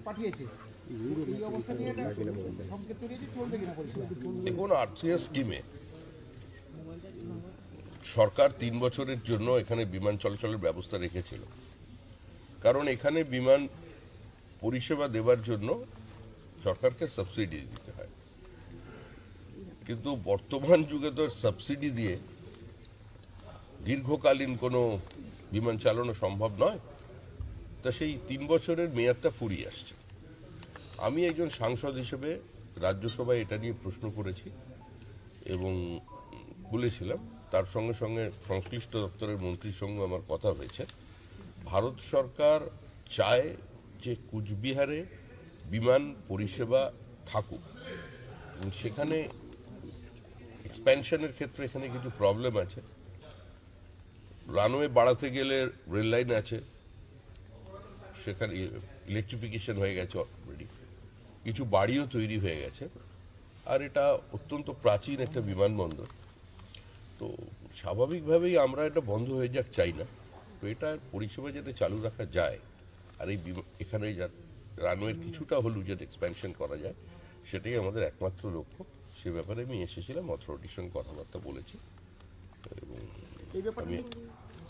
তো পাঠিয়েছে। এই আরসিএস স্কিমে সরকার তিন বছরের জন্য এখানে বিমান চলাচলের ব্যবস্থা রেখেছিল। কারণ এখানে বিমান পরিষেবা দেওয়ার জন্য সরকারকে সাবসিডি দিতে হয়। কিন্তু বর্তমান যুগে তো সাবসিডি দিয়ে দীর্ঘকালীন কোনো বিমান চালানো সম্ভব নয়। তা সেই তিন বছরের মেয়াদটা ফুরিয়ে আসছে। আমি একজন সাংসদ হিসেবে রাজ্যসভায় এটা নিয়ে প্রশ্ন করেছি এবং বলেছিলাম, তার সঙ্গে সঙ্গে সংশ্লিষ্ট দপ্তরের মন্ত্রীর সঙ্গে আমার কথা হয়েছে। ভারত সরকার চায় যে কুচবিহারে বিমান পরিষেবা থাকুক। সেখানে এক্সপ্যানশনের ক্ষেত্রে এখানে কিছু প্রবলেম আছে। রানওয়ে বাড়াতে গেলে রেল লাইন আছে। সেখানে ইলেকট্রিফিকেশন হয়ে গেছে অলরেডি কিছু বাড়িও তৈরি হয়ে গেছে আর এটা অত্যন্ত প্রাচীন একটা বিমানবন্দর। তো স্বাভাবিকভাবেই আমরা এটা বন্ধ হয়ে যাক চাই না। তো এটা পরিষেবা যাতে চালু রাখা যায় আর এই এখানে রানওয়ের কিছুটা হলেও যাতে এক্সপ্যানশন করা যায় সেটাই আমাদের একমাত্র লক্ষ্য। সে ব্যাপারে আমি এসেছিলাম অথরিটির সঙ্গে কথাবার্তা বলেছি। এই ব্যাপারে আমি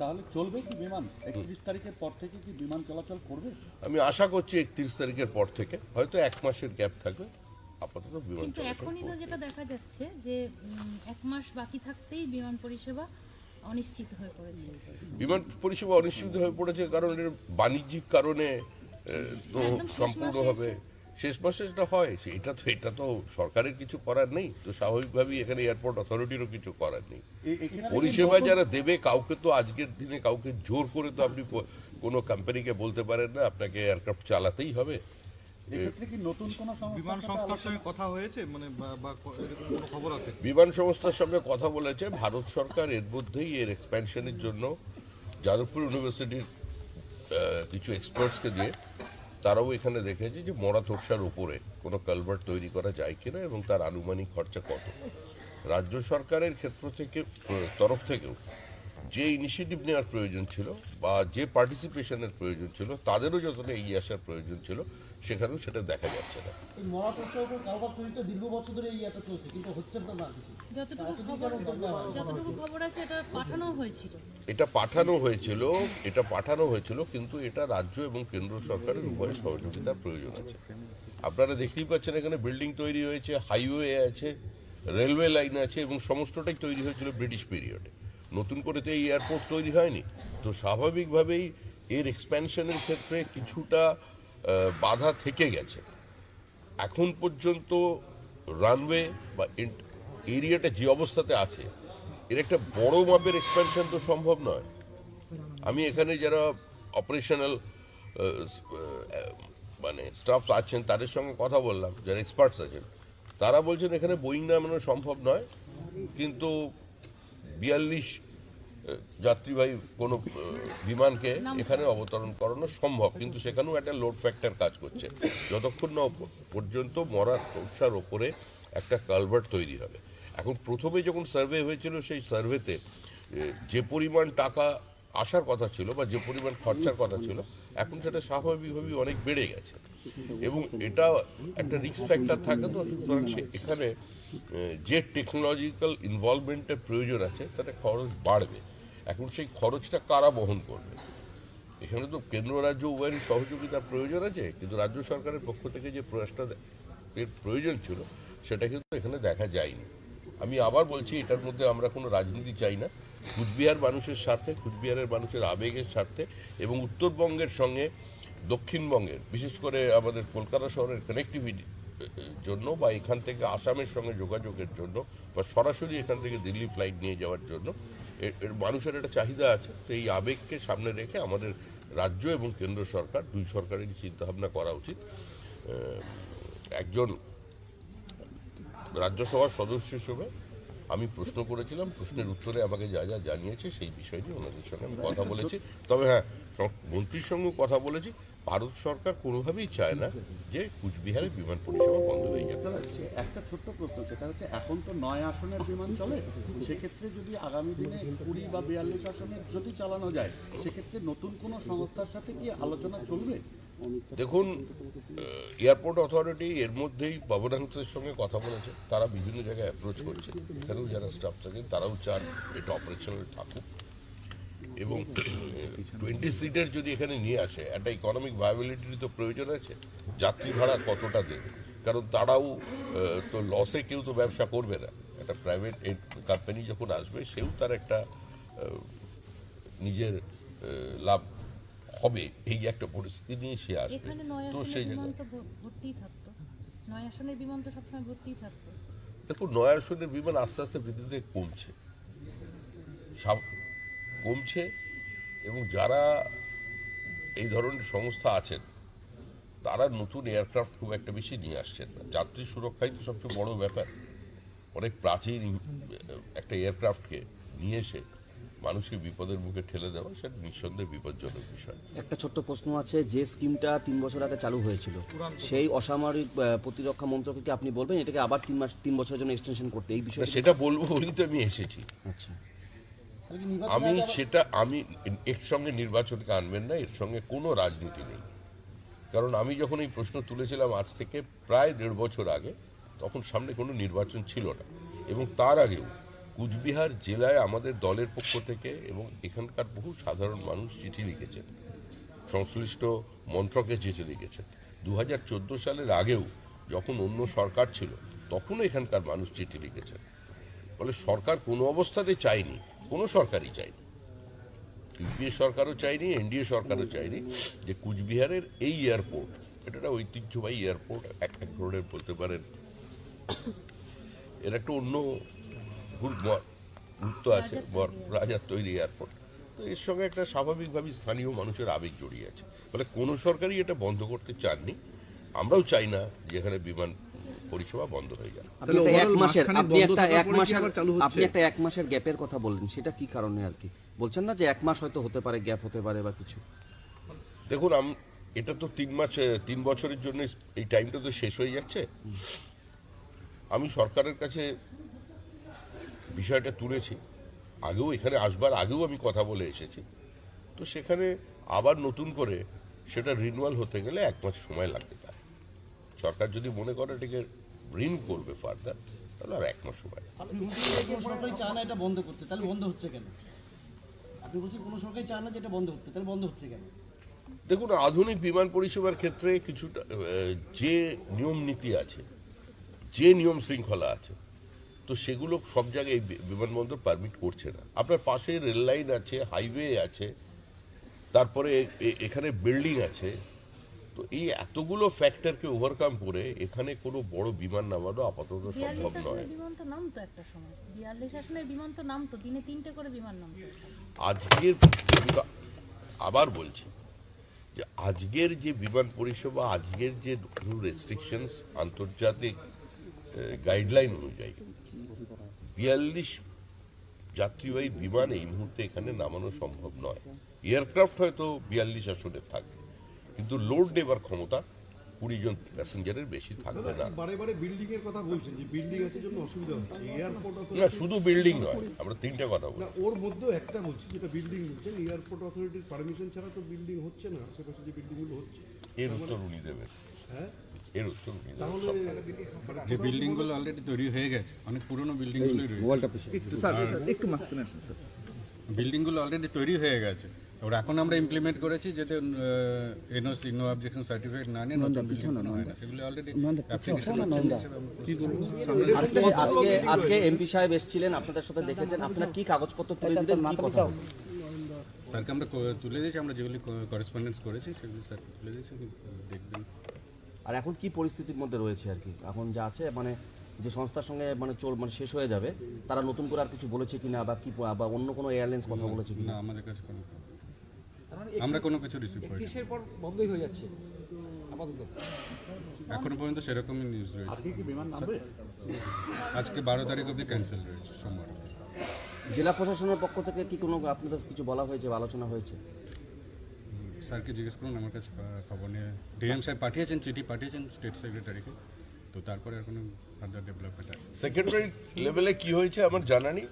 তাহলে চলবে কি বিমান? একত্রিশ তারিখের পর থেকে কি বিমান চলাচল করবে? আমি আশা করছি একত্রিশ তারিখের পর থেকে। হয়তো এক মাসের গ্যাপ থাকবে। আপাতত বিমান কিন্তু এখনই তো যেটা দেখা যাচ্ছে যে এক মাস বাকি থাকতেই বিমান পরিষেবা অনিশ্চিত হয়ে পড়েছে। বিমান পরিষেবা অনিশ্চিত হয়ে পড়েছে কারণ এর বাণিজ্যিক কারণে তো সম্পূর্ণভাবে শেষ মাসে যেটা হয় এটা তো এটা তো সরকারের কিছু করার নেই। তো স্বাভাবিকভাবেই এখানে এয়ারপোর্ট অথরিটিরও কিছু করার নেই। পরিষেবা যারা দেবে কাউকে তো আজকের দিনে কাউকে জোর করে তো আপনি কোনো কোম্পানিকে বলতে পারেন না আপনাকে এয়ারক্রাফট চালাতেই হবে। নতুন বিমান সংস্থার সঙ্গে কথা হয়েছে? মানে বা- বা ক- এরকম কোনো খবর আছে? বিমান সংস্থার সঙ্গে কথা বলেছে। ভারত সরকার এর মধ্যেই এর এক্সপ্যানশনের জন্য যাদবপুর ইউনিভার্সিটির কিছু এক্সপার্টসকে দিয়ে তারাও এখানে দেখেছে যে মরা তোপসার উপরে কোনো কালভার্ট তৈরি করা যায় কিনা এবং তার আনুমানিক খরচা কত? রাজ্য সরকারের ক্ষেত্র থেকে তরফ থেকেও যে ইনিশিয়েটিভ নেওয়ার প্রয়োজন ছিল বা যে পার্টিসিপেশনের প্রয়োজন ছিল তাদেরও যতটা এগিয়ে আসার প্রয়োজন ছিল সেখানেও সেটা দেখা যাচ্ছে না। এই মরাতোষের উপর কারবার চরিত দীর্ঘ বছর ধরে এই চলছে কিন্তু হচ্ছে না যতটুকু খবর যতটুকু খবর আছে এটা পাঠানো হয়েছিল। এটা পাঠানো হয়েছিল এটা পাঠানো হয়েছিল কিন্তু এটা রাজ্য এবং কেন্দ্র সরকারের উভয় সহযোগিতার প্রয়োজন আছে। আপনারা দেখতেই পাচ্ছেন এখানে বিল্ডিং তৈরি হয়েছে হাইওয়ে আছে রেলওয়ে লাইন আছে এবং সমস্তটাই তৈরি হয়েছিল ব্রিটিশ পিরিয়ডে নতুন করে তো এই এয়ারপোর্ট তৈরি হয়নি। তো স্বাভাবিকভাবেই এর এক্সপ্যানশনের ক্ষেত্রে কিছুটা বাধা থেকে গেছে। এখন পর্যন্ত রানওয়ে বা এরিয়াটা যে অবস্থাতে আছে, এর একটা বড় মাপের এক্সপ্যানশন তো সম্ভব নয়। আমি এখানে যারা অপারেশনাল মানে স্টাফ আছেন, তাদের সঙ্গে কথা বললাম, যারা এক্সপার্টস আছেন, তারা বলছেন এখানে বোয়িং নামানো সম্ভব নয়। কিন্তু বিয়াল্লিশ যাত্রীবাহী কোনো বিমানকে এখানে অবতরণ করানো সম্ভব কিন্তু সেখানেও একটা লোড ফ্যাক্টর কাজ করছে। যতক্ষণ না পর্যন্ত মরা তোষার ওপরে একটা কালভার্ট তৈরি হবে। এখন প্রথমে যখন সার্ভে হয়েছিল সেই সার্ভেতে যে পরিমাণ টাকা আসার কথা ছিল বা যে পরিমাণ খরচার কথা ছিল, এখন সেটা স্বাভাবিকভাবেই অনেক বেড়ে গেছে। এবং এটা একটা রিস্ক ফ্যাক্টর থাকে তো, সুতরাং সে এখানে যে টেকনোলজিক্যাল ইনভলভমেন্টের প্রয়োজন আছে, তাতে খরচ বাড়বে। এখন সেই খরচটা কারা বহন করবে? এখানে তো কেন্দ্র, রাজ্য, উভয়েরই সহযোগিতার প্রয়োজন আছে, কিন্তু রাজ্য সরকারের পক্ষ থেকে যে প্রয়াসটা প্রয়োজন ছিল, সেটা কিন্তু এখানে দেখা যায়নি। আমি আবার বলছি, এটার মধ্যে আমরা কোনো রাজনীতি চাই না। কুচবিহার মানুষের স্বার্থে, কুচবিহারের মানুষের আবেগের স্বার্থে এবং উত্তরবঙ্গের সঙ্গে দক্ষিণবঙ্গের, বিশেষ করে আমাদের কলকাতা শহরের কানেক্টিভিটি জন্য বা এখান থেকে আসামের সঙ্গে যোগাযোগের জন্য বা সরাসরি এখান থেকে দিল্লি ফ্লাইট নিয়ে যাওয়ার জন্য, এর মানুষের একটা চাহিদা আছে। তো এই আবেগকে সামনে রেখে আমাদের রাজ্য এবং কেন্দ্র সরকার, দুই সরকারেরই চিন্তাভাবনা করা উচিত। একজন রাজ্যসভার সদস্য হিসেবে আমি প্রশ্ন করেছিলাম, প্রশ্নের উত্তরে আমাকে যা যা জানিয়েছে সেই বিষয় নিয়ে ওনাদের সঙ্গে আমি কথা বলেছি। তবে হ্যাঁ মন্ত্রীর সঙ্গেও কথা বলেছি। ভারত সরকার কোনোভাবেই চায় না যে কুচবিহারে বিমান পরিষেবা বন্ধ হয়ে যাবে। একটা ছোট্ট প্রশ্ন, সেটা হচ্ছে এখন তো নয় আসনের বিমান চলে, সেক্ষেত্রে যদি আগামী দিনে কুড়ি বা বিয়াল্লিশ আসনের যদি চালানো যায়, সেক্ষেত্রে নতুন কোনো সংস্থার সাথে কি আলোচনা চলবে? দেখুন এয়ারপোর্ট অথরিটি এর মধ্যেই ভবনাংশের সঙ্গে কথা বলেছে। তারা বিভিন্ন জায়গায় অ্যাপ্রোচ করছে। এখানেও যারা স্টাফ থাকেন, তারাও চান এটা অপারেশনাল থাকুক। এবং টোয়েন্টি সিটের যদি এখানে নিয়ে আসে, একটা ইকোনমিক ভায়াবিলিটির তো প্রয়োজন আছে। যাত্রী ভাড়া কতটা দেবে? কারণ তারাও তো লসে কেউ তো ব্যবসা করবে না। একটা প্রাইভেট কোম্পানি যখন আসবে, সেও তার একটা নিজের লাভ হবে এই একটা পরিস্থিতি নিয়ে সে আসবে। তো সেই বিমান জায়গায় তো ভর- ভর্তিই থাকতো। নয় আসনের বিমান তো সবসময় ভর্তিই থাকতো। দেখুন নয় আসনের বিমান আস্তে আস্তে পৃথিবীতে কমছে। কমছে এবং যারা এই ধরনের সংস্থা আছেন তারা নতুন এয়ারক্রাফট খুব একটা বেশি নিয়ে আসছেন না। যাত্রী সুরক্ষাই তো সবচেয়ে বড় ব্যাপার। অনেক প্রাচীন একটা এয়ারক্রাফটকে নিয়ে এসে মানুষকে বিপদের মুখে ঠেলে দেওয়া সেটা নিঃসন্দেহে বিপজ্জনক বিষয়। একটা ছোট্ট প্রশ্ন আছে যে স্কিমটা তিন বছর আগে চালু হয়েছিল সেই অসামরিক প্রতিরক্ষা মন্ত্রকে কি আপনি বলবেন? এটাকে আবার তিন মাস তিন বছরের জন্য এক্সটেনশন করতে এই বিষয়ে সেটা বলব বলেই তো আমি এসেছি। আচ্ছা। আমি সেটা আমি এর সঙ্গে নির্বাচনকে আনবেন না এর সঙ্গে কোনো রাজনীতি নেই। কারণ আমি যখন এই প্রশ্ন তুলেছিলাম আজ থেকে প্রায় দেড় বছর আগে তখন সামনে কোনো নির্বাচন ছিল না। এবং তার আগেও কুচবিহার জেলায় আমাদের দলের পক্ষ থেকে এবং এখানকার বহু সাধারণ মানুষ চিঠি লিখেছেন। সংশ্লিষ্ট মন্ত্রকে চিঠি লিখেছেন। দু হাজার চোদ্দ সালের আগেও যখন অন্য সরকার ছিল তখনও এখানকার মানুষ চিঠি লিখেছেন। ফলে সরকার কোনো অবস্থাতে চায়নি, কোনো সরকারই চায়নি। ইউপিএ সরকারও চায়নি, এনডিএ সরকারও চায়নি যে কুচবিহারের এই এয়ারপোর্ট, এটা একটা ঐতিহ্যবাহী এয়ারপোর্ট, এক এক ধরনের বলতে পারেন। এর একটা অন্য গুরুত্ব আছে বর- রাজার তৈরি এয়ারপোর্ট তো এর সঙ্গে একটা স্বাভাবিকভাবেই স্থানীয় মানুষের আবেগ জড়িয়ে আছে। ফলে কোনো সরকারই এটা বন্ধ করতে চাননি। আমরাও চাই না যে এখানে বিমান পরিষেবা বন্ধ হয়ে একটা এক মাসের আপনি একটা এক মাসের? আপনি একটা এক মাসের গ্যাপের কথা বললেন সেটা কি কারণে আর কি? বলছেন না যে এক মাস হয়তো হতে পারে গ্যাপ হতে পারে বা কিছু। দেখুন আম এটা তো তিন মাস তিন বছরের জন্য এই টাইমটা তো শেষ হয়ে যাচ্ছে। আমি সরকারের কাছে বিষয়টা তুলেছি। আগেও এখানে আসবার আগেও আমি কথা বলে এসেছি। তো সেখানে আবার নতুন করে সেটা রিনুয়াল হতে গেলে এক মাস সময় লাগতে পারে। সরকার যদি মনে করে এটাকে রিন করবে ফার্দার তাহলে আর এক মাস সময় চায় না এটা বন্ধ করতে তাহলে বন্ধ হচ্ছে কেন? আপনি বলছেন কোনো সরকারই চায় না যে এটা বন্ধ তাহলে বন্ধ হচ্ছে কেন? দেখুন আধুনিক বিমান পরিষেবার ক্ষেত্রে কিছুটা যে নিয়ম নীতি আছে যে নিয়ম শৃঙ্খলা আছে তো সেগুলো সব জায়গায় বিমানবন্দর পারমিট করছে না। আপনার পাশে রেল লাইন আছে হাইওয়ে আছে তারপরে এখানে বিল্ডিং আছে। তো এই এতগুলো ফ্যাক্টরকে ওভারকাম করে এখানে কোনো বড় বিমান নামানো আপাতত সম্ভব নয়। বিমান তো নামতো একটা সময়। বিয়াল্লিশ আসনের বিমান তো নামতো দিনে তিনটে করে বিমান নামতো। আজকের আবার বলছি যে আজকের যে বিমান পরিষেবা আজকের যে রেস্ট্রিকশনস আন্তর্জাতিক গাইডলাইন অনুযায়ী বিয়াল্লিশ যাত্রীবাহী বিমান এই মুহূর্তে এখানে নামানো সম্ভব নয়। এয়ারক্রাফট হয়তো বিয়াল্লিশ আসনের থাকবে কিন্তু লোড নেবার ক্ষমতা কুড়ি জন প্যাসেঞ্জারের বেশি থাকবে না। বারে বারে বিল্ডিং এর কথা বলছেন যে বিল্ডিং আছে জন্য অসুবিধা হচ্ছে। এয়ারপোর্ট না শুধু বিল্ডিং নয় আমরা তিনটে কথা বলি ওর মধ্যেও একটা বলছি যেটা বিল্ডিং বলছেন এয়ারপোর্ট অথরিটির পারমিশন ছাড়া তো বিল্ডিং হচ্ছে না আশেপাশে যে বিল্ডিংগুলো হচ্ছে। এর উত্তর উনি দেবেন। হ্যাঁ? এর উত্তর যে বিল্ডিংগুলো অলরেডি তৈরি হয়ে গেছে অনেক পুরনো বিল্ডিংগুলোই রয়েছে। একটু মাঝখানে আসেন স্যার। বিল্ডিংগুলো অলরেডি তৈরি হয়ে গেছে। এবার এখন আমরা ইমপ্লিমেন্ট করেছি যাতে এনওসি নো অবজেকশন সার্টিফিকেট না নিয়ে নতুন বিল্ডিং কোনো হয় না। সেগুলো অলরেডি অ্যাপ্লিকেশন আজকে আজকে আজকে এমপি সাহেব এসেছিলেন আপনাদের সাথে দেখেছেন। আপনার কি কাগজপত্র তুলে দিলেন কি কথা? স্যারকে আমরা তুলে দিয়েছি আমরা যেগুলি করেসপন্ডেন্স করেছি সেগুলি স্যারকে তুলে দিয়েছি দেখবেন। আর এখন কি পরিস্থিতির মধ্যে রয়েছে আর কি? এখন যা আছে মানে যে সংস্থার সঙ্গে মানে চোর মানে শেষ হয়ে যাবে তারা নতুন করে আর কিছু বলেছে কিনা বা কি বা অন্য কোনো এয়ারলাইন্স কথা বলেছে কিনা? না আমাদের কাছে কোনো আমরা কোনো কিছু রিসিভ করি একত্রিশের পর বন্ধই হয়ে যাচ্ছে আপাতত। এখনও পর্যন্ত সেরকমই নিউজ রয়েছে। আজকে কি বিমান নামবে? আজকে বারো তারিখ অবধি ক্যান্সেল রয়েছে সোমবার জেলা প্রশাসনের পক্ষ থেকে কি কোনো আপনাদের কিছু বলা হয়েছে বা আলোচনা হয়েছে? স্যারকে জিজ্ঞেস করুন আমার কাছে খবর নিয়ে। ডিএম সাহেব পাঠিয়েছেন চিঠি পাঠিয়েছেন স্টেট সেক্রেটারিকে তো তারপরে আর কোনো ফার্দার ডেভেলপমেন্ট আছে। সেক্রেটারি লেভেলে কি হয়েছে আমার জানা নেই।